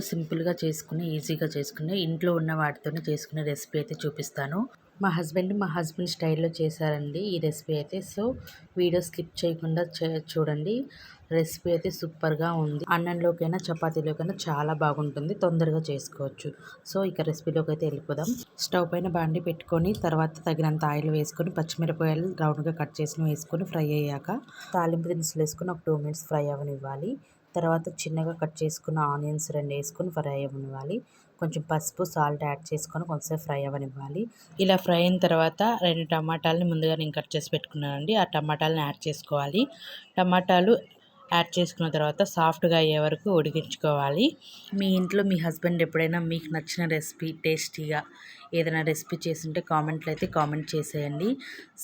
ఇంట్లో సింపుల్గా చేసుకుని ఈజీగా చేసుకుని ఇంట్లో ఉన్న వాటితోనే చేసుకునే రెసిపీ అయితే చూపిస్తాను. మా హస్బెండ్ మా హస్బెండ్ స్టైల్లో చేశారండి ఈ రెసిపీ అయితే. సో వీడియో స్కిప్ చేయకుండా చే- చూడండి. రెసిపీ అయితే సూపర్గా ఉంది. అన్నంలోకైనా చపాతీలోకైనా చాలా బాగుంటుంది. తొందరగా చేసుకోవచ్చు. సో ఇక రెసిపీలోకి అయితే వెళ్ళిపోదాం. స్టవ్ పైన బాండి పెట్టుకొని తర్వాత తగినంత ఆయిల్ వేసుకొని పచ్చిమిరపకాయలు రౌండ్గా కట్ చేసి వేసుకొని ఫ్రై అయ్యాక తాలింపు దినుసులు వేసుకొని ఒక టూ మినిట్స్ ఫ్రై అవ్వనివ్వాలి. తర్వాత చిన్నగా కట్ చేసుకున్న ఆనియన్స్ రెండు వేసుకొని ఫ్రై అవ్వనివ్వాలి. కొంచెం పసుపు సాల్ట్ యాడ్ చేసుకొని కొంచెం ఫ్రై అవ్వనివ్వాలి. ఇలా ఫ్రై అయిన తర్వాత రెండు టమాటాలని ముందుగా నేను కట్ చేసి పెట్టుకున్నానండి. ఆ టమాటాలని యాడ్ చేసుకోవాలి. టమాటాలు యాడ్ చేసుకున్న తర్వాత సాఫ్ట్గా అయ్యే వరకు ఉడికించుకోవాలి. మీ ఇంట్లో మీ హస్బెండ్ ఎప్పుడైనా మీకు నచ్చిన రెసిపీ టేస్టీగా ఏదైనా రెసిపీ చేస్తుంటే కామెంట్లు అయితే కామెంట్ చేసేయండి.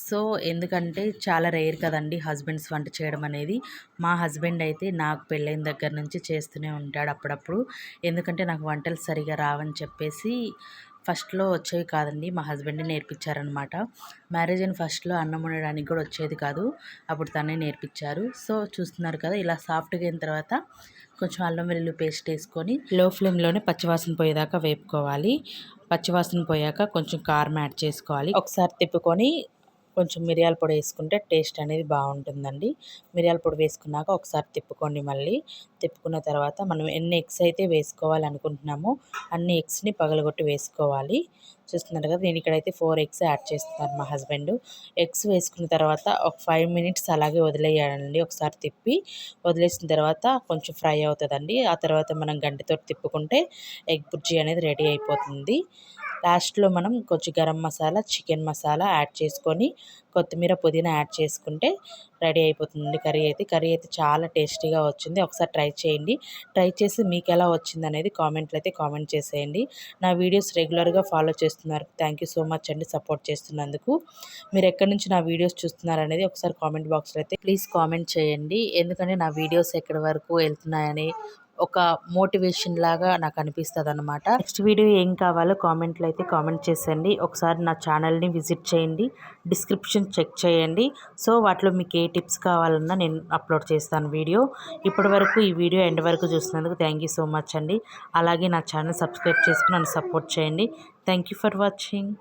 సో ఎందుకంటే చాలా రేర్ కదండి హస్బెండ్స్ వంట చేయడం అనేది. మా హస్బెండ్ అయితే నాకు పెళ్ళైన దగ్గర నుంచి చేస్తూనే ఉంటాడు అప్పుడప్పుడు. ఎందుకంటే నాకు వంటలు సరిగా రావని చెప్పేసి ఫస్ట్లో వచ్చేవి కాదండి. మా హస్బెండ్ నేర్పించారనమాట. మ్యారేజ్ అయిన ఫస్ట్లో అన్నం వండడానికి కూడా వచ్చేది కాదు. అప్పుడు తనే నేర్పించారు. సో చూస్తున్నారు కదా ఇలా సాఫ్ట్గా అయిన తర్వాత కొంచెం అల్లం వెల్లుల్లి పేస్ట్ వేసుకొని లో ఫ్లేమ్లోనే పచ్చివాసన పోయేదాకా వేపుకోవాలి. పచ్చివాసన పోయాక కొంచెం కారం యాడ్ చేసుకోవాలి. ఒకసారి తిప్పుకొని కొంచెం మిరియాల పొడి వేసుకుంటే టేస్ట్ అనేది బాగుంటుందండి. మిరియాల పొడి వేసుకున్నాక ఒకసారి తిప్పుకోండి మళ్ళీ. తిప్పుకున్న తర్వాత మనం ఎన్ని ఎగ్స్ అయితే వేసుకోవాలనుకుంటున్నామో అన్ని ఎగ్స్ని పగలగొట్టి వేసుకోవాలి. చూస్తున్నారు కదా నేను ఇక్కడైతే ఫోర్ ఎగ్స్ యాడ్ చేస్తున్నాను మా హస్బెండ్ ఎగ్స్ వేసుకున్న తర్వాత ఒక ఫైవ్ మినిట్స్ అలాగే వదిలేయాలండి ఒకసారి తిప్పి. వదిలేసిన తర్వాత కొంచెం ఫ్రై అవుతుందండి. ఆ తర్వాత మనం గంటతో తిప్పుకుంటే ఎగ్ బుర్జీ అనేది రెడీ అయిపోతుంది. లాస్ట్లో మనం కొంచెం గరం మసాలా చికెన్ మసాలా యాడ్ చేసుకొని కొత్తిమీర పుదీనా యాడ్ చేసుకుంటే రెడీ అయిపోతుంది కర్రీ అయితే. కర్రీ అయితే చాలా టేస్టీగా వచ్చింది. ఒకసారి ట్రై చేయండి. ట్రై చేసి మీకు ఎలా వచ్చింది అనేది కామెంట్లు అయితే కామెంట్ చేసేయండి. నా వీడియోస్ రెగ్యులర్గా ఫాలో చేస్తున్నారు. థ్యాంక్ యూ సో మచ్ అండి సపోర్ట్ చేస్తున్నందుకు. మీరు ఎక్కడి నుంచి నా వీడియోస్ చూస్తున్నారు అనేది ఒకసారి కామెంట్ బాక్స్లో అయితే ప్లీజ్ కామెంట్ చేయండి. ఎందుకంటే నా వీడియోస్ ఎక్కడి వరకు వెళ్తున్నాయని ఒక మోటివేషన్ లాగా నాకు అనిపిస్తుంది అనమాట నెక్స్ట్ వీడియో ఏం కావాలో కామెంట్లో అయితే కామెంట్ చేసేయండి. ఒకసారి నా ఛానల్ని విజిట్ చేయండి. డిస్క్రిప్షన్ చెక్ చేయండి. సో వాటిలో మీకు ఏ టిప్స్ కావాలన్నా నేను అప్లోడ్ చేస్తాను వీడియో. ఇప్పటి వరకు ఈ వీడియో ఎండ్ వరకు చూసినందుకు థ్యాంక్ యూ సో మచ్ అండి. అలాగే నా ఛానల్ సబ్స్క్రైబ్ చేసుకుని నన్ను సపోర్ట్ చేయండి. Thank you for watching.